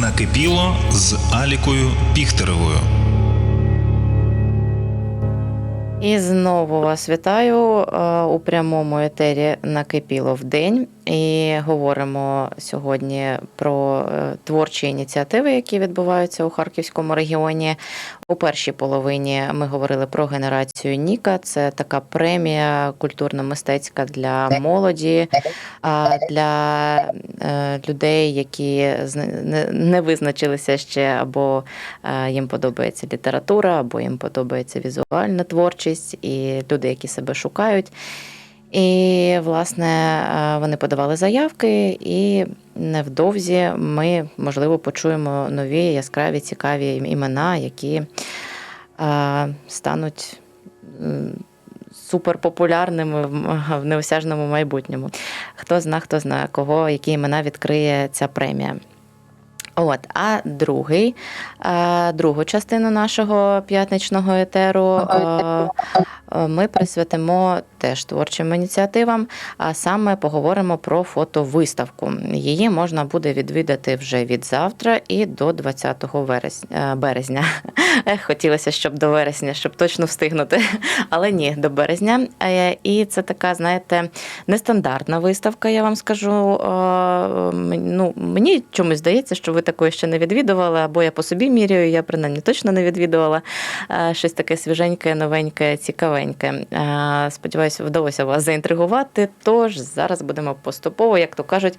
Накипіло з Алікою Піхтеревою. І знову вас вітаю е, у прямому етері накипіло в день. І говоримо сьогодні про е, творчі ініціативи, які відбуваються у Харківському регіоні. У першій половині ми говорили про генерацію Ніка. Це така премія культурно-мистецька для молоді, для е, людей, які не- визначилися ще, або е, їм подобається література, або їм подобається візуальна творчість, і люди, які себе шукають. І, власне, е, вони подавали заявки, і невдовзі ми, можливо, почуємо нові яскраві, цікаві імена, які е, стануть суперпопулярними в неосяжному майбутньому. Хто зна, хто знає, кого, які імена відкриє ця премія. От, а другий, е, другу частину нашого п'ятничного етеру е, е, ми присвятимо теж творчим ініціативам, а саме поговоримо про фотовиставку. Її можна буде відвідати вже від завтра і до 20 вересня, березня. Хотілося, щоб до вересня, щоб точно встигнути. Але ні, до березня. І це така, знаєте, нестандартна виставка, я вам скажу. Ну, мені чомусь здається, що ви такої ще не відвідували, або я по собі міряю, я принаймні точно не відвідувала. Щось таке свіженьке, новеньке, цікавеньке. Сподіваюся, вдалося вас заінтригувати. Тож зараз будемо поступово, як то кажуть,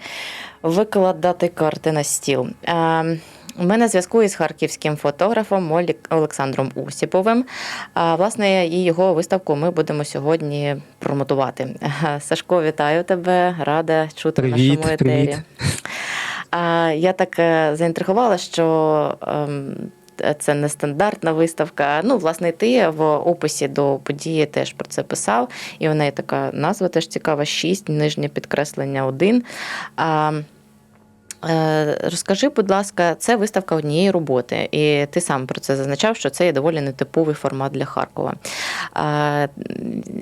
викладати карти на стіл. У мене зв'язку із харківським фотографом Олександром Усіповим. А, власне, і його виставку ми будемо сьогодні промотувати. Сашко, вітаю тебе, рада чути в нашому етері. привіт. Я так е, заінтригувала, що. це не стандартна виставка. Ну, власне, ти в описі до події теж про це писав, і в неї така назва теж цікава: шість, нижнє підкреслення 1. Е, Розкажи, будь ласка, це виставка однієї роботи, і ти сам про це зазначав, що це є доволі нетиповий формат для Харкова.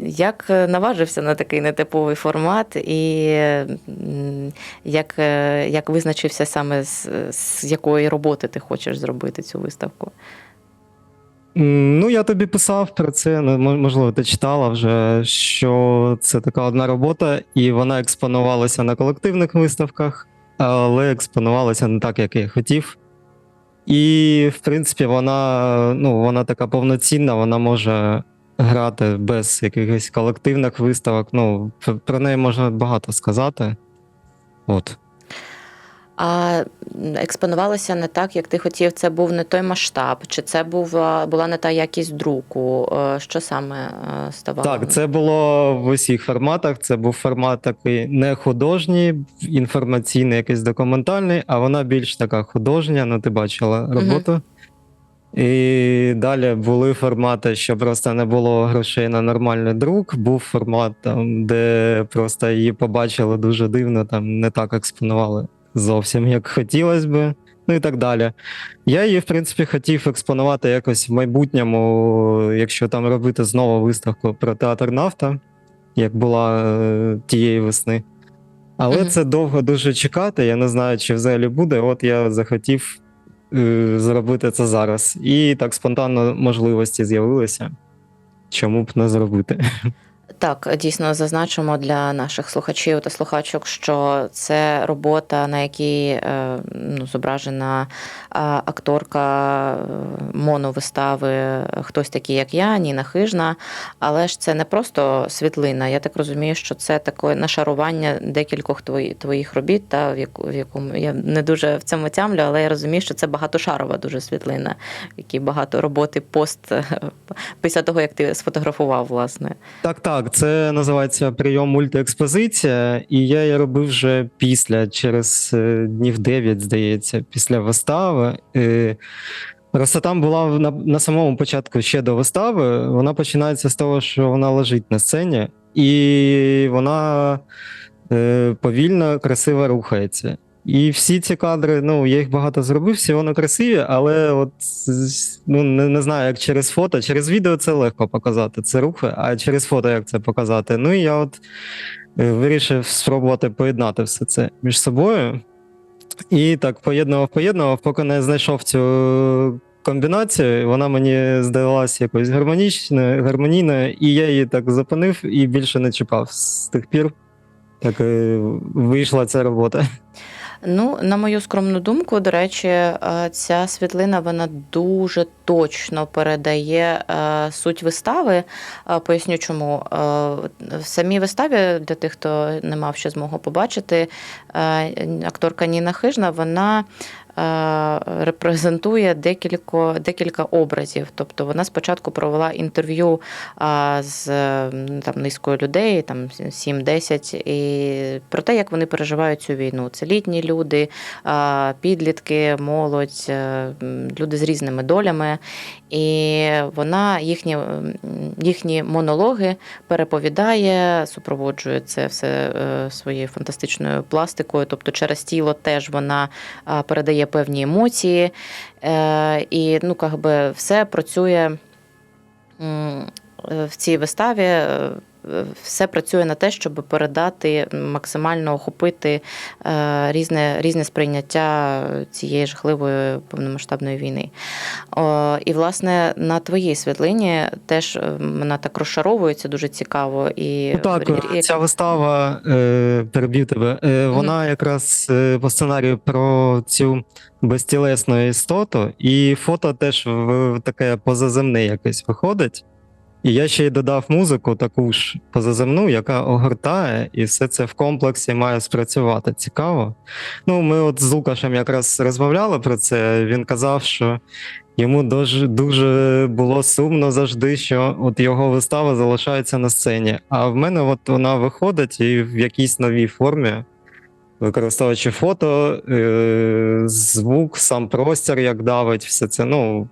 Як наважився на такий нетиповий формат, і як, е, як визначився саме з, з якої роботи ти хочеш зробити цю виставку? Ну, я тобі писав про це, ну, можливо, ти читала вже, що це така одна робота, і вона експонувалася на колективних виставках, але експонувалася не так, як я хотів. І, в принципі, вона, ну, вона така повноцінна, вона може грати без якихось колективних виставок. Ну, про неї можна багато сказати. От. А експонувалося не так, як ти хотів. Це був не той масштаб, чи це був, була не та якість друку? Е, Що саме е, ставало? Так, це було в усіх форматах. Це був формат такий не художній, інформаційний, якийсь документальний, а вона більш така художня. Ну, ти бачила роботу. І далі були формати, що просто не було грошей на нормальний друк. Був формат, там, де просто її побачили дуже дивно, там не так експонували зовсім, як хотілося би. Ну і так далі. Я її, в принципі, хотів експонувати якось в майбутньому, якщо там робити знову виставку про театр нафта, як була е, тієї весни. Але це довго дуже чекати. Я не знаю, чи взагалі буде. От я захотів е, зробити це зараз. І так спонтанно можливості з'явилися. Чому б не зробити? Так, дійсно зазначимо для наших слухачів та слухачок, що це робота, на якій е, ну, зображена е, акторка е, моновистави Хтось такий, як я, Ніна Хижна. Але ж це не просто світлина. Я так розумію, що це таке нашарування декількох твої- твоїх робіт, та в якому я не дуже в цьому тямлю, але я розумію, що це багатошарова дуже світлина, в якій багато роботи пост після того, як ти сфотографував, власне. Так, так, це називається прийом мультиекспозиція, і я її робив вже після, через е, днів 9, здається, після вистави. Е, Просто там була на, на самому початку ще до вистави. Вона починається з того, що вона лежить на сцені, і вона е, повільно, красиво рухається. І всі ці кадри, ну, я їх багато зробив, всі вони красиві, але от ну, не, не знаю, як через фото. Через відео це легко показати, це рухи, а через фото як це показати. Ну і я от е, вирішив спробувати поєднати все це між собою. І так поєднував, поєднував, поки не знайшов цю комбінацію. Вона мені здалася якоюсь гармонічною, гармонійною, і я її так зупинив і більше не чіпав. З тих пір так е, вийшла ця робота. Ну, на мою скромну думку, до речі, е, ця світлина вона дуже точно передає е, суть вистави. Е, Поясню, чому в самій виставі, для тих, хто не мав ще змогу побачити, акторка Ніна Хижна, вона. Е, Репрезентує декілька, декілька образів. Тобто вона спочатку провела інтерв'ю з м, там, низкою людей, там 7-10, і про те, як вони переживають цю війну. Це літні люди, підлітки, молодь, е, люди з різними долями. І вона їхні, їхні монологи переповідає, супроводжує це все е, своєю фантастичною пластикою. Тобто через тіло теж вона передає певні емоції. Е, І ну, якби все працює е, в цій виставі. Е, Все працює на те, щоб передати максимально охопити е, різне, різне сприйняття цієї жахливої повномасштабної війни. І, власне, на твоїй світлині теж е, вона так розшаровується дуже цікаво. І Ну так, рі- рі- ця вистава, е, переб'ю тебе, е, вона якраз е, по сценарію про цю безтілесну істоту, і фото теж в таке позаземне якесь виходить. І я ще й додав музику таку ж позаземну, яка огортає, і все це в комплексі має спрацювати. Цікаво. Ну, ми от з Лукашем якраз розмовляли про це. Він казав, що йому дуже, дуже було сумно завжди, що от його вистава залишається на сцені. А в мене от вона виходить і в якійсь новій формі, використовуючи фото, е- звук, сам простір, як давить, все це. Ну,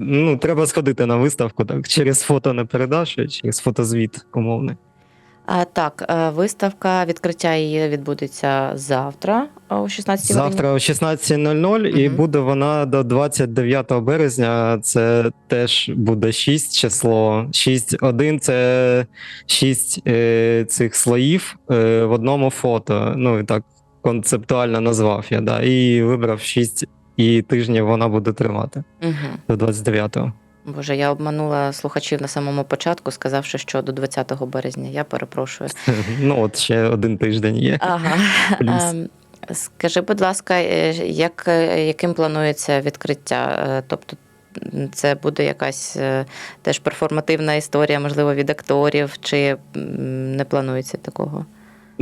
ну, треба сходити на виставку, так через фото не передаш, через фотозвіт умовний. А, так, е, виставка, відкриття її відбудеться завтра о 16. Завтра о 16.00 і буде вона до 29 березня. Це теж буде 6 число. 6.1 це 6 е, цих слоїв е, в одному фото. Ну і так концептуально назвав я. Да, і вибрав 6 і тижнів вона буде тривати Угу. до 29-го. Боже, я обманула слухачів на самому початку, сказавши, що до 20 березня. Я перепрошую. Ну от ще один тиждень є. Ага. Плюс. Ем, Скажи, будь ласка, е, як, е, яким планується відкриття? Е, Тобто це буде якась теж перформативна історія, можливо, від акторів, чи не планується такого?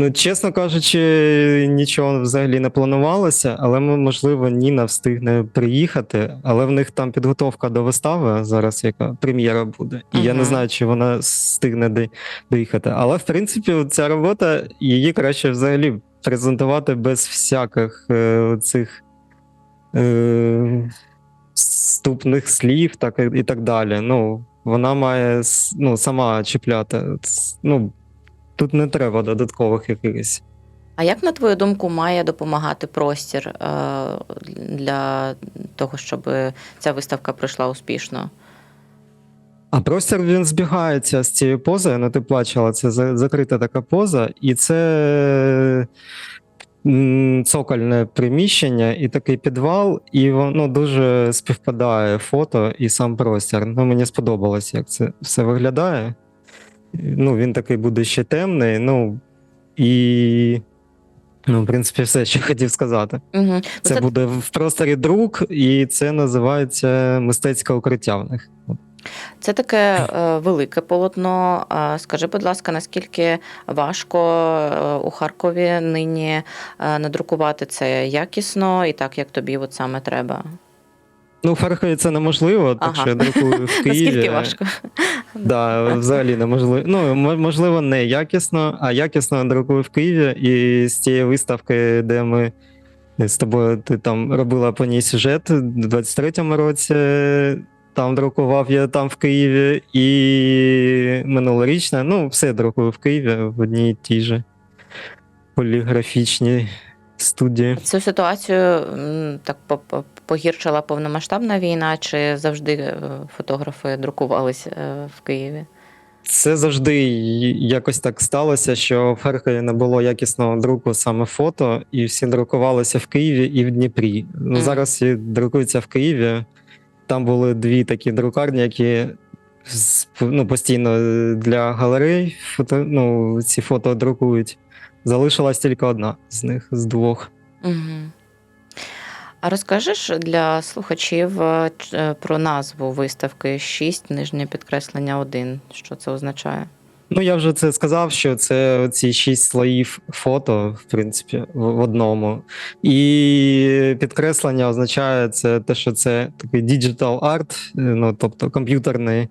Ну, чесно кажучи, нічого взагалі не планувалося, але ми, можливо, Ніна встигне приїхати, але в них там підготовка до вистави зараз, яка прем'єра буде. І я не знаю, чи вона встигне доїхати. Але в принципі, ця робота її краще взагалі презентувати без всяких е, цих е, вступних слів, так і і так далі. Ну, вона має ну, сама чіпляти. Ну, Тут не треба додаткових якихось. А як, на твою думку, має допомагати простір е, для того, щоб ця виставка пройшла успішно? А простір він збігається з цією позою. Ну, ти бачила, це закрита така поза, і це цокольне приміщення, і такий підвал, і воно дуже співпадає фото і сам простір. Ну, мені сподобалось, як це все виглядає. Ну, він такий буде ще темний. Ну і, ну, в принципі, все, що хотів сказати. Угу. Це, буде в просторі друк, і це називається мистецьке укриття в них. Це таке е, велике полотно. А Скажи, будь ласка, наскільки важко е, у Харкові нині е, надрукувати це якісно і так, як тобі от саме треба? Ну, в Харкові це неможливо, так Ага. що я друкую в Києві. Наскільки важко? Да, взагалі неможливо. Ну, можливо, не якісно, а якісно друкую в Києві. І з тієї виставки, де ми з тобою ти там робила по ній сюжет у 23-му році. Там друкував я там в Києві і минулорічне. Ну, все друкую в Києві в одній і тій же поліграфічній студії. Цю ситуацію так погіршила повномасштабна війна, чи завжди е, фотографи друкувалися е, в Києві? Це завжди якось так сталося, що в Харкові не було якісного друку саме фото, і всі друкувалися в Києві і в Дніпрі. Ну, зараз всі друкуються в Києві. Там були дві такі друкарні, які ну, постійно для галерей фото, ну, ці фото друкують. Залишилась тільки одна з них, з двох. Угу. А розкажеш для слухачів е, е, про назву виставки 6, нижнє підкреслення 1. Що це означає? Ну, я вже це сказав, що це ці шість слоїв фото, в принципі, в, одному. І підкреслення означає це те, що це такий digital art, е, ну тобто комп'ютерний.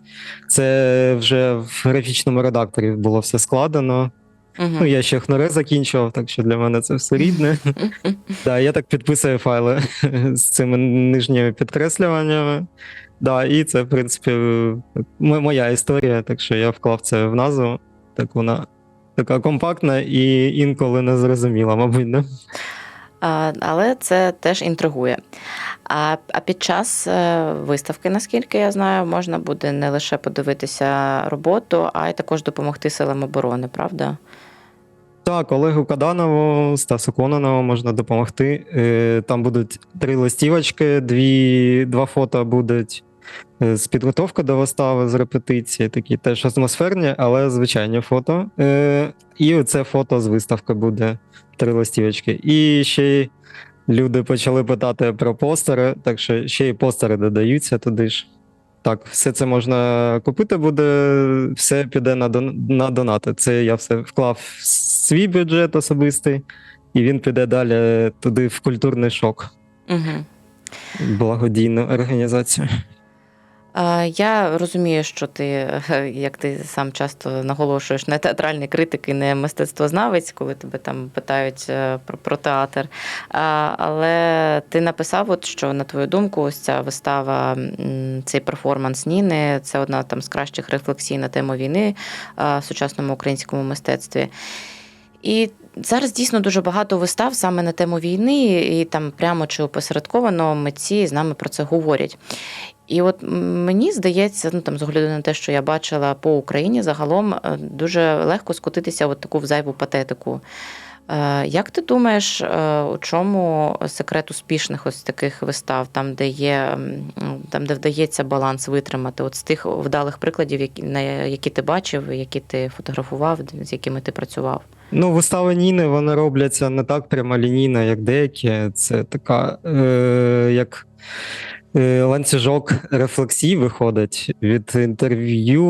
Це вже в графічному редакторі було все складено. Ну, я ще хноре закінчував, так що для мене це все рідне. Да, я так підписую файли з цими нижніми підкреслюваннями. Да, і це, в принципі, моя історія, так що я вклав це в назву. Так вона така компактна і інколи не зрозуміла, мабуть, да? А, але це теж інтригує. А, а під час е, виставки, наскільки я знаю, можна буде не лише подивитися роботу, а й також допомогти силам оборони, правда? Так, Олегу Каданову, Стасу Кононову можна допомогти. Е, Там будуть три листівочки, дві, два фото будуть е, з підготовки до вистави, з репетиції, такі теж атмосферні, але звичайні фото. Е, І оце фото з виставки буде три листівочки. І ще люди почали питати про постери, так що ще й постери додаються туди ж. Так, все це можна купити буде, все піде на, донати. Це я все вклав свій бюджет особистий, і він піде далі туди в культурний шок, Угу. благодійну організацію. Я розумію, що ти, як ти сам часто наголошуєш, не театральний критик і не мистецтвознавець, коли тебе там питають е, про, про театр. Але ти написав, от, що на твою думку, ось ця вистава, цей перформанс Ніни це одна там з кращих рефлексій на тему війни в сучасному українському мистецтві. І зараз дійсно дуже багато вистав саме на тему війни, і там прямо чи опосередковано митці з нами про це говорять. І от мені здається, ну там з огляду на те, що я бачила по Україні, загалом е, дуже легко скотитися в от таку зайву патетику. Е, Як ти думаєш, е, у чому секрет успішних ось таких вистав, там, де є ну, там, де вдається баланс витримати, от з тих вдалих прикладів, які, ти бачив, які ти фотографував, з якими ти працював? Ну, вистави Ніни вони робляться не так прямолінійно, як деякі. Це така, е, як ланцюжок рефлексій виходить від інтерв'ю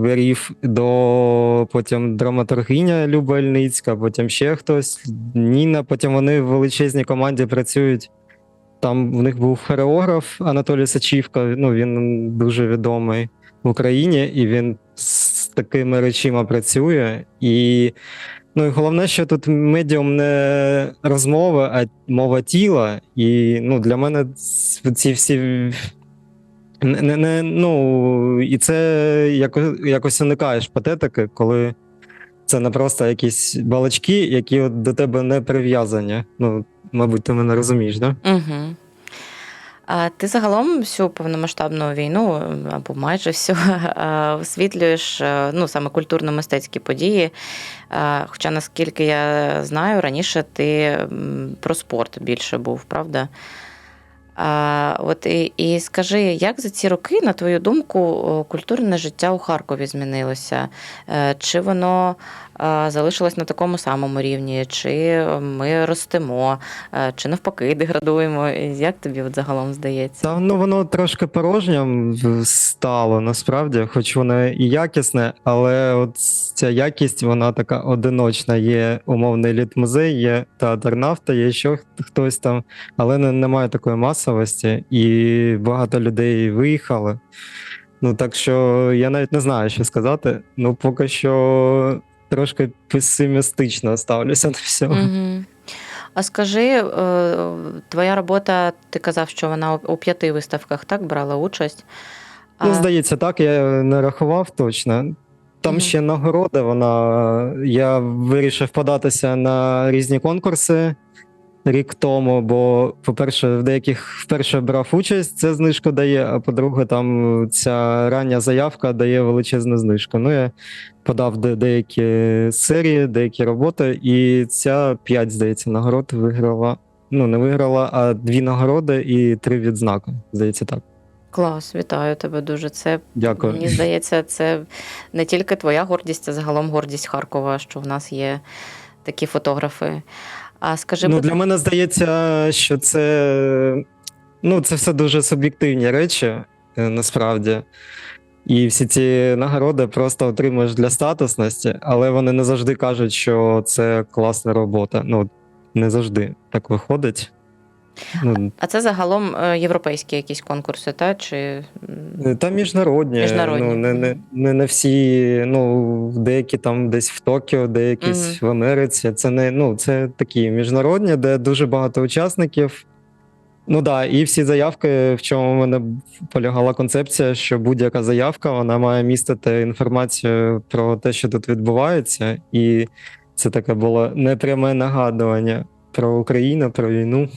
верів до потім драматургиня Люба Ільницька, потім ще хтось, Ніна, потім вони в величезній команді працюють. Там в них був хореограф Анатолій Сачівка, ну він дуже відомий в Україні, і він з такими речима працює. І Ну і головне, що тут медіум не розмова, а мова тіла. І ну, для мене ці всі. Не, не, ну, і це яко, якось уникаєш патетики, коли це не просто якісь балачки, які от до тебе не прив'язані. Ну, мабуть, ти мене розумієш, да? Угу. А ти загалом всю повномасштабну війну або майже всю е, освітлюєш е, ну, саме культурно-мистецькі події. Е, Хоча, наскільки я знаю, раніше ти про спорт більше був, правда? От і, і скажи, як за ці роки, на твою думку, культурне життя у Харкові змінилося? Е, Чи воно залишилось на такому самому рівні, чи ми ростемо, е, чи навпаки деградуємо? Як тобі от загалом здається? Та ну воно трошки порожнім стало насправді, хоч воно і якісне, але от ця якість, вона така одиночна. Є умовний літмузей, є театр нафта, є ще хтось там, але немає такої масовості, і багато людей виїхали. Ну так що я навіть не знаю, що сказати. Ну, поки що трошки песимістично ставлюся до всього. Угу. А скажи, е, твоя робота, ти казав, що вона у- п'яти виставках так брала участь. Ну, здається, так, я не рахував точно. Там Мгм. ще нагорода, вона. Я вирішив податися на різні конкурси рік тому. Бо, по-перше, в деяких вперше брав участь, це знижку дає, а по-друге, там ця рання заявка дає величезну знижку. Ну, я подав де- деякі серії, деякі роботи, і ця 5, здається, нагород виграла. Ну, не виграла, а дві нагороди і три відзнаки. Здається, так. Клас, вітаю тебе дуже. Це Дякую. мені здається, це не тільки твоя гордість, це загалом гордість Харкова, що в нас є такі фотографи. А скажи, Ну, для мене здається, що це, ну, це все дуже суб'єктивні речі, е, насправді. І всі ці нагороди просто отримуєш для статусності, але вони не завжди кажуть, що це класна робота. Ну, не завжди так виходить. Ну, А це загалом е, європейські якісь конкурси, та? Чи... Та міжнародні, Міжнародні. Ну, не, не, не, не всі, ну, деякі там десь в Токіо, деякі Мгм. в Америці. Це не ну, це такі міжнародні, де дуже багато учасників. Ну да, і всі заявки, в чому в мене полягала концепція, що будь-яка заявка вона має містити інформацію про те, що тут відбувається, і це таке було непряме нагадування про Україну, про війну.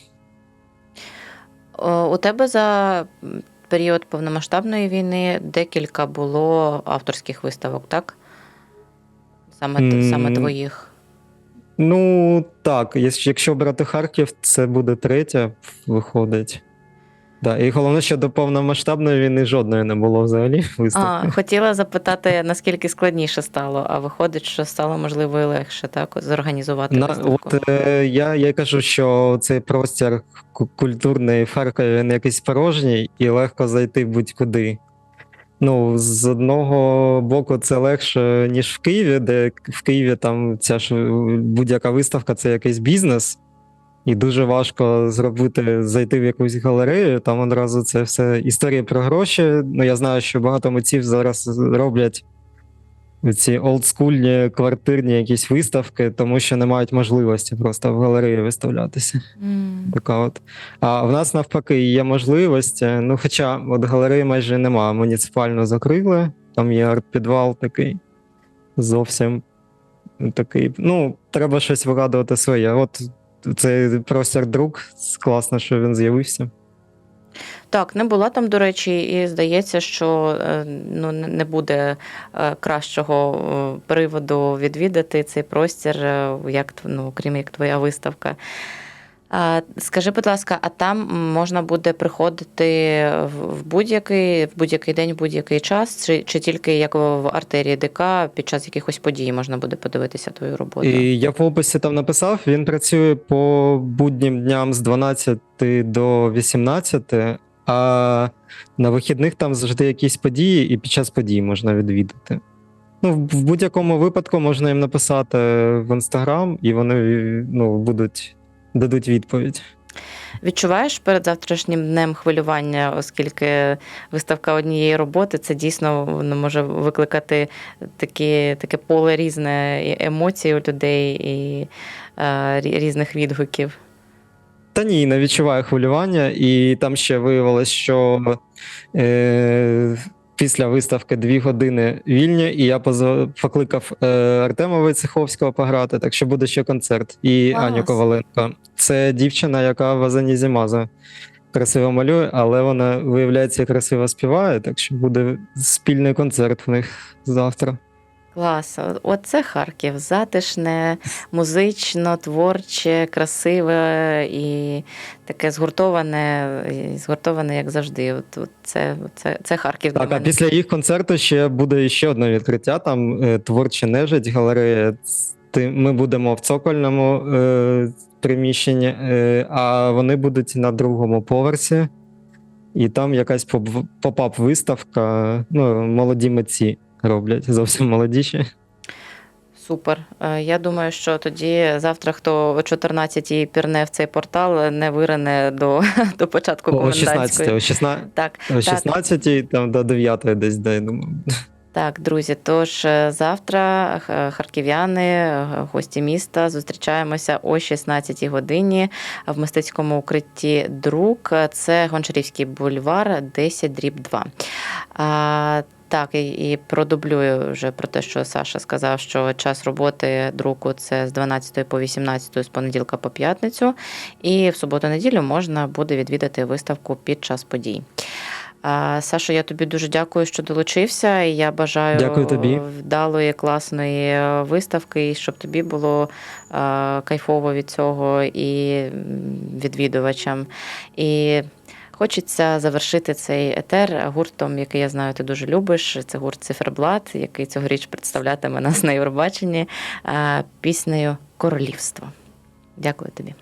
О, У тебе за період повномасштабної війни декілька було авторських виставок, так? Саме, саме твоїх. Ну, так, якщо брати Харків, це буде третя, виходить. Да, і головне, що до повномасштабної війни жодної не було взагалі А, хотіла запитати, наскільки складніше стало, а виходить, що стало можливо і легше, так? Зорганізувати На, виставку. от е, я, я кажу, що цей простір ку- культурний в Харкові він якийсь порожній і легко зайти будь-куди. Ну, з одного боку, це легше, ніж в Києві, де в Києві там ця ж будь-яка виставка це якийсь бізнес, і дуже важко зробити, зайти в якусь галерею. Там одразу це все історія про гроші. Ну, я знаю, що багато митців зараз роблять ці олдскульні квартирні якісь виставки, тому що не мають можливості просто в галереї виставлятися. М. Така от. А в нас навпаки є можливості. Ну, хоча от галереї майже немає. Муніципально закрили, там є арт-підвал такий. Зовсім такий. Ну, треба щось вигадувати своє. От цей простір друк, класно, що він з'явився. Так, не була там, до речі, і здається, що е, ну, не буде е, кращого е, приводу відвідати цей простір, як, ну, крім як твоя виставка. Скажи, будь ласка, а там можна буде приходити в будь-який в будь-який день, в будь-який час, чи, чи тільки як в артерії ДК під час якихось подій можна буде подивитися твою роботу? І я в описі там написав, він працює по буднім дням з 12 до 18, а на вихідних там завжди якісь події, і під час подій можна відвідати. Ну, в будь-якому випадку можна їм написати в інстаграм, і вони ну, будуть дадуть відповідь. Відчуваєш перед завтрашнім днем хвилювання, оскільки виставка однієї роботи це дійсно воно може викликати такі, таке поле різне емоцій у людей і е, різних відгуків. Та ні, не відчуваю хвилювання, і там ще виявилось, що е, після виставки дві години вільні, і я позв... покликав е, Артема Войцеховського пограти, так що буде ще концерт. І Клас. Аню Коваленко. Це дівчина, яка в Азані Маза красиво малює, але вона, виявляється, красиво співає, так що буде спільний концерт в них завтра. Клас, оце Харків. Затишне, музично, творче, красиве і таке згуртоване, і згуртоване, як завжди. От, от це, це, це Харків. для Так, а після їх концерту ще буде ще одне відкриття. Там е, творча нежить, галерея. Ми будемо в цокольному е, приміщенні, е, а вони будуть на другому поверсі. І там якась поп- поп-ап виставка. Ну, молоді митці роблять, зовсім молодіші. Супер. Е, Я думаю, що тоді завтра, хто о 14-й пірне в цей портал, не вирине до, до початку О 16, комендантської. о 16, Так, о 16 там до 9 десь, де, я думаю. так, друзі. Тож е, завтра харків'яни, е, гості міста, зустрічаємося о 16-й годині в мистецькому укритті Друк. Це Гончарівський бульвар, 10 дріб 2. Так, і, і продублюю вже про те, що Саша сказав, що час роботи друку це з 12 по 18, з понеділка по п'ятницю, і в суботу-неділю можна буде відвідати виставку під час подій. А, Саша, я тобі дуже дякую, що долучився. І я бажаю Дякую тобі. вдалої, класної е, виставки, і щоб тобі було е, кайфово від цього і відвідувачам. І хочеться завершити цей етер гуртом, який я знаю, ти дуже любиш. Це гурт Циферблат, який цьогоріч представлятиме нас на Євробаченні піснею Королівство. Дякую тобі.